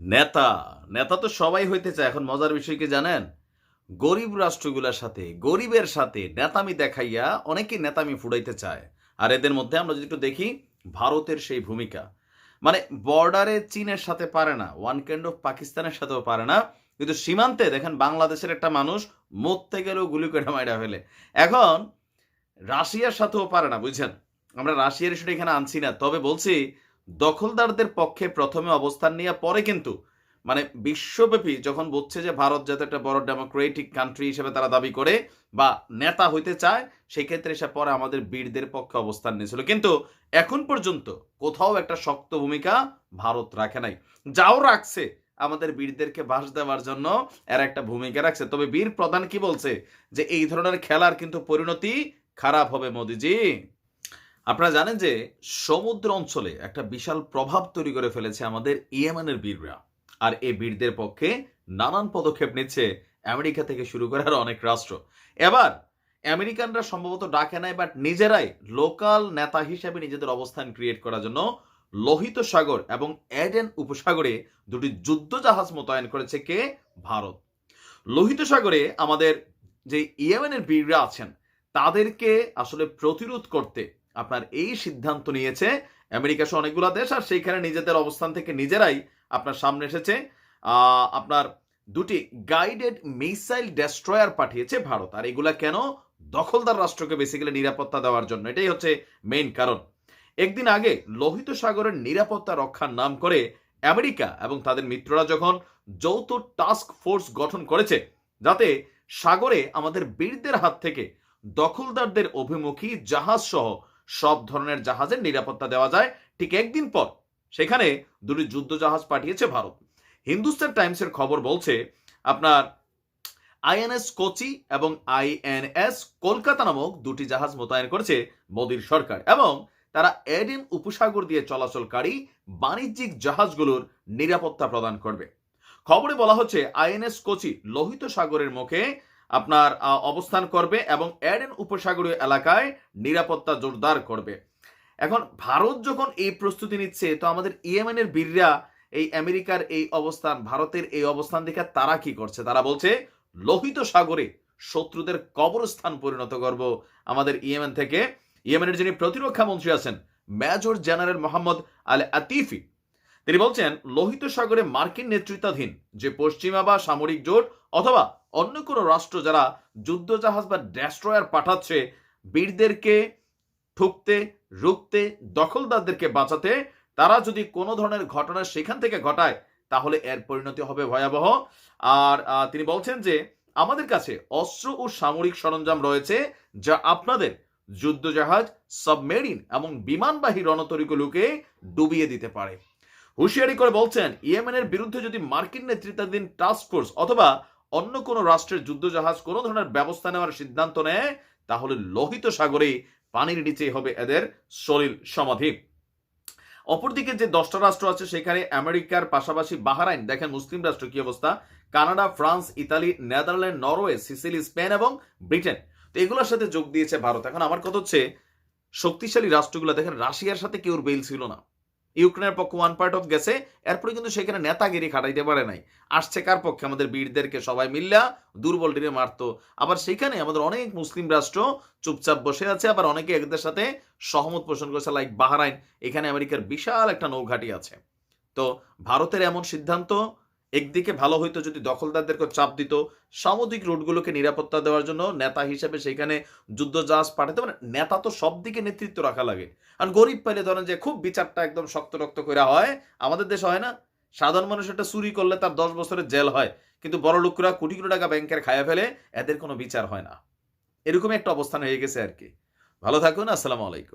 নেতা। নেতা তো সবাই হইতে চায়, এখন মজার বিষয় কি জানেন? গরিব রাষ্ট্রগুলোর সাথে, গরিবের সাথে নেতামি দেখাইয়া অনেকে নেতামি ফুটাইতে চায়। আর এদের মধ্যে আমরা যদি একটু দেখি, ভারতের সেই ভূমিকা। মানে বর্ডারে চীনের সাথে পারে না, ওয়ান কাইন্ড অফ পাকিস্তানের সাথেও পারে না, কিন্তু সীমান্তে দেখেন বাংলাদেশের একটা মানুষ মরতে গেলেও গুলি করে মাইরা ফেলে। এখন রাশিয়ার সাথেও পারে না, বুঝছেন? আমরা রাশিয়ার সেটা এখানে আনছি না, তবে বলছি দখলদারদের পক্ষে প্রথমে অবস্থান নিয়ে, পরে কিন্তু মানে বিশ্বব্যাপী যখন বুঝছে যে ভারত যাতে একটা বড় ডেমোক্রেটিক কান্ট্রি হিসেবে তারা দাবি করে বা নেতা হইতে চায় সেই ক্ষেত্রে সে পরে আমাদের বীরদের পক্ষে অবস্থান নিয়েছিল। কিন্তু এখন পর্যন্ত কোথাও একটা শক্ত ভূমিকা ভারত রাখে নাই। যাও রাখছে, আমাদের বীরদেরকে বাস দেওয়ার জন্য এর একটা ভূমিকা রাখছে। তবে বীর প্রধান কি বলছে? যে এই ধরনের খেলার কিন্তু পরিণতি খারাপ হবে মোদিজি। আপনারা জানেন যে সমুদ্র অঞ্চলে একটা বিশাল প্রভাব তৈরি করে ফেলেছে আমাদের ইয়েমেনের বীররা। আর এই বীরদের পক্ষে নানান পদক্ষেপ নিচ্ছে আমেরিকা থেকে শুরু করে আরও অনেক রাষ্ট্র। এবার আমেরিকানরা সম্ভবত ডাকে নাই বাট নিজেরাই লোকাল নেতা হিসেবে নিজেদের অবস্থান ক্রিয়েট করার জন্য লোহিত সাগর এবং এডেন উপসাগরে দুটি যুদ্ধ জাহাজ মোতায়েন করেছে কে? ভারত। লোহিত সাগরে আমাদের যে ইয়েমেনের বীররা আছেন, তাদেরকে আসলে প্রতিরোধ করতে আপনার এই সিদ্ধান্ত নিয়েছে। আমেরিকা সহ অনেকগুলো দেশ, আর সেইখানে নিজেদের অবস্থান থেকে নিজেরাই আপনার সামনে এসেছে। আপনার দুটি গাইডেড মিসাইল ডেস্ট্রয়ার পাঠিয়েছে ভারত, আর এগুলা কেন? দখলদার রাষ্ট্রকে বেসিক্যালি নিরাপত্তা দেওয়ার জন্য। এটাই হচ্ছে মেইন কারণ। একদিন আগে লোহিত সাগরের নিরাপত্তা রক্ষার নাম করে আমেরিকা এবং তাদের মিত্ররা যখন যৌথ টাস্ক ফোর্স গঠন করেছে, যাতে সাগরে আমাদের বীরদের হাত থেকে দখলদারদের অভিমুখী জাহাজ সহ সব ধরনের জাহাজের নিরাপত্তা দেওয়া যায় ঠিক একদিন পর। সেখানে দুটি যুদ্ধ জাহাজ পাঠিয়েছে ভারত। হিন্দুস্তান টাইমসের খবর বলছে, আপনার আইএনএস কোচি এবং আইএনএস কলকাতা নামক দুটি জাহাজ মোতায়েন করেছে মোদীর সরকার এবং তারা এডেন উপসাগর দিয়ে চলাচলকারী বাণিজ্যিক জাহাজগুলোর নিরাপত্তা প্রদান করবে। খবরে বলা হচ্ছে, আইএনএস কোচি লোহিত সাগরের মুখে আপনার অবস্থান করবে এবং এডেন উপসাগরীয় এলাকায় নিরাপত্তা জোরদার করবে। এখন ভারত যখন এই প্রস্তুতি নিচ্ছে, তো আমাদের ইয়েমেনের বীররা এই আমেরিকার এই অবস্থান, ভারতের এই অবস্থান দেখে তারা কি করছে? তারা বলছে, লোহিত সাগরে শত্রুদের কবরস্থান পরিণত করব আমাদের ইয়েমেন থেকে। ইয়েমেনের যিনি প্রতিরক্ষা মন্ত্রী আছেন, major general Mohammed al Atifi তিনি বলছেন, লোহিত সাগরে মার্কিন নেতৃত্বাধীন যে পশ্চিমা বা সামরিক জোট অথবা অন্য কোনো রাষ্ট্র যারা যুদ্ধজাহাজ বা ডেস্ট্রয়ার পাঠাচ্ছে, বীরদেরকে ঠুকতে, রুখতে, দখলদারদেরকে বাঁচাতে, তারা যদি কোনো ধরনের ঘটনা সেখান থেকে ঘটায়, তাহলে এর পরিণতি হবে ভয়াবহ। আর তিনি বলছেন যে, আমাদের কাছে অস্ত্র ও সামরিক সরঞ্জাম রয়েছে যা আপনাদের যুদ্ধজাহাজ, সাবমেরিন এবং বিমানবাহী রণতরীগুলোকে ডুবিয়ে দিতে পারে। হুঁশিয়ারি করে বলছেন, ইয়েমেনের বিরুদ্ধে যদি মার্কিন নেতৃত্বাধীন টাস্ক ফোর্স অথবা অন্য কোনো রাষ্ট্রের যুদ্ধজাহাজ কোনো ধরনের ব্যবস্থা নেওয়ার সিদ্ধান্ত নেয়, তাহলে লোহিত সাগরে পানির নিচেই হবে এদের সলিল সমাধি। অপরদিকে যে দশটা রাষ্ট্র আছে, সেখানে আমেরিকার পাশাপাশি বাহারাইন, দেখেন মুসলিম রাষ্ট্র কি অবস্থা? Canada, France, Italy, Netherland, Norway, Sicily, Spain এবং ব্রিটেন। তো এগুলোর সাথে যোগ দিয়েছে ভারত। এখন আমার কথা হচ্ছে, শক্তিশালী রাষ্ট্রগুলো, দেখেন রাশিয়ার সাথে কেউর বেল ছিল না। ইউক্রেনের পক্ষ ওয়ান পার্ট অফ গেছে। এরপরে কিন্তু সেখানে নেতাগিরি খাটাইতে পারে নাই। আসছে কার পক্ষে? আমাদের বীরদেরকে সবাই মিল্লা দুর্বল টিরে মারতো। আবার সেখানে আমাদের অনেক মুসলিম রাষ্ট্র চুপচাপ বসে আছে, আবার অনেকে একদের সাথে সহমত পোষণ করেছে লাইক বাহারাইন। এখানে আমেরিকার বিশাল একটা নৌঘাটি আছে। তো ভারতের এমন সিদ্ধান্ত একদিকে ভালো হইতো যদি দখলদারদেরকে চাপ দিত, সামুদ্রিক রুটগুলোকে নিরাপত্তা দেওয়ার জন্য নেতা হিসেবে সেখানে যুদ্ধ জাহাজ পাঠাতে। মানে নেতা তো সব দিকে নেতৃত্ব রাখা লাগে। আর গরিব পাইলে ধরেন যে খুব বিচারটা একদম শক্ত রক্ত করে হয়, আমাদের দেশে হয় না। সাধারণ মানুষ একটা চুরি করলে তার দশ বছরের জেল হয়। কিন্তু বড় লোকরা কোটি কোটি টাকা ব্যাংকের খায়া ফেলে, এদের কোনো বিচার হয় না। এরকমই একটা অবস্থান হয়ে গেছে আর কি। ভালো থাকুন, আসসালামু আলাইকুম।